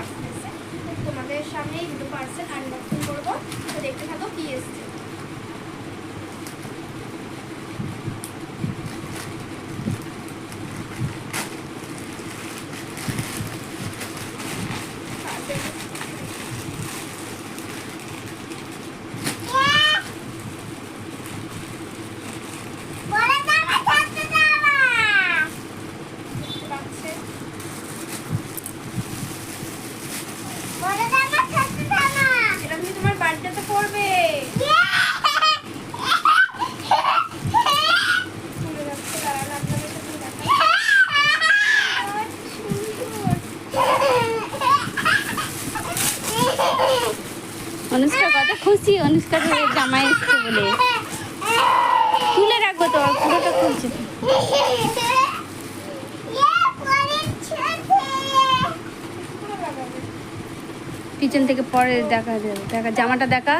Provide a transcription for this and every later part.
Parcel এসেছে তোমাদের সামনেই দুটো পার্সেল আনবক্সিং করব। তো দেখতে থাকো কি এসেছে। এটা তুমি তোমার বার্থডেতে পড়বে? অনুষ্কা কত খুশি? অনুষ্কার জামাই এসছে বলে। তুলে রাখব তো পুরোটা খুলছে। পিছন থেকে পরে দেখা যাবে দেখা জামাটা দেখা।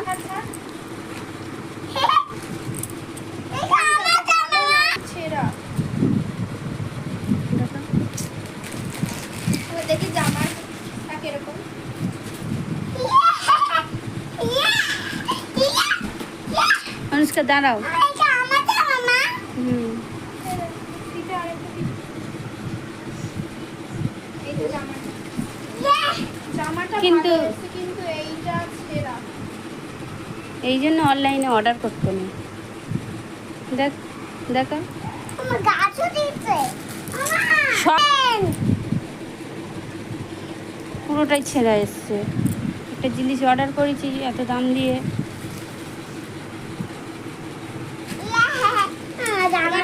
অনুষ্কা দাঁড়াও হুম পিঠে আরেকটা পিঠে। এই তো জামাটা জামাটা কিন্তু- এই জন্য অনলাইনে অর্ডার করতে নেই দেখ দেখা পুরোটাই ছেঁড়া এসছে একটা জিনিস অর্ডার করেছি এত দাম দিয়ে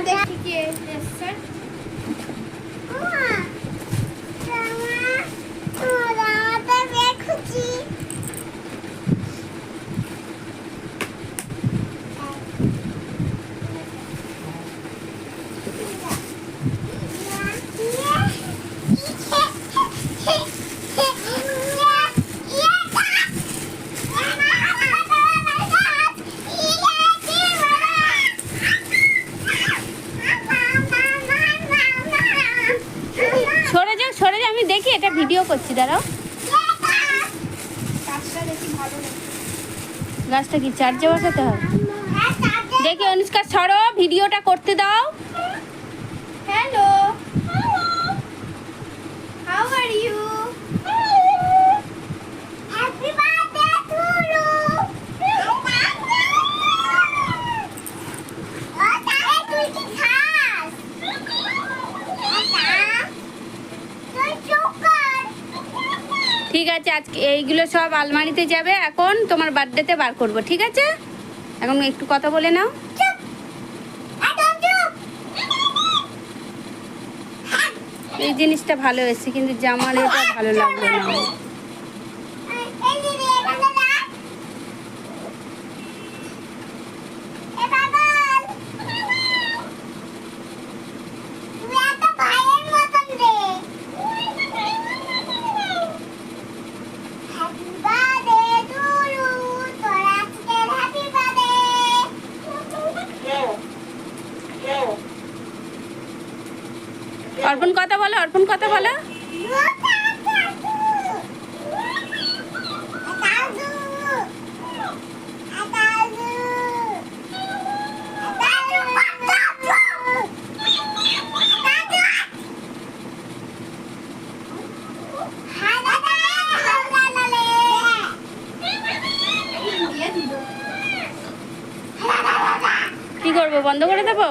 দেখি কি আমি দেখি এটা ভিডিও করছি, দাঁড়াও। গাছটা কি চার্জে বসাতে হবে? দেখি অনুষ্কা, সরো, ভিডিওটা করতে দাও। হ্যালো হাউ আর ইউ ঠিক আছে আজকে এইগুলো সব আলমারিতে যাবে এখন তোমার বার্থডেতে বার করব ঠিক আছে? এখন একটু কথা বলে নাও। এই জিনিসটা ভালো এসেছে কিন্তু জামার এটা ভালো লাগল না। অর্পণ কথা বলো অর্পণ কথা বলো। কি করব বন্ধ করে দেবো?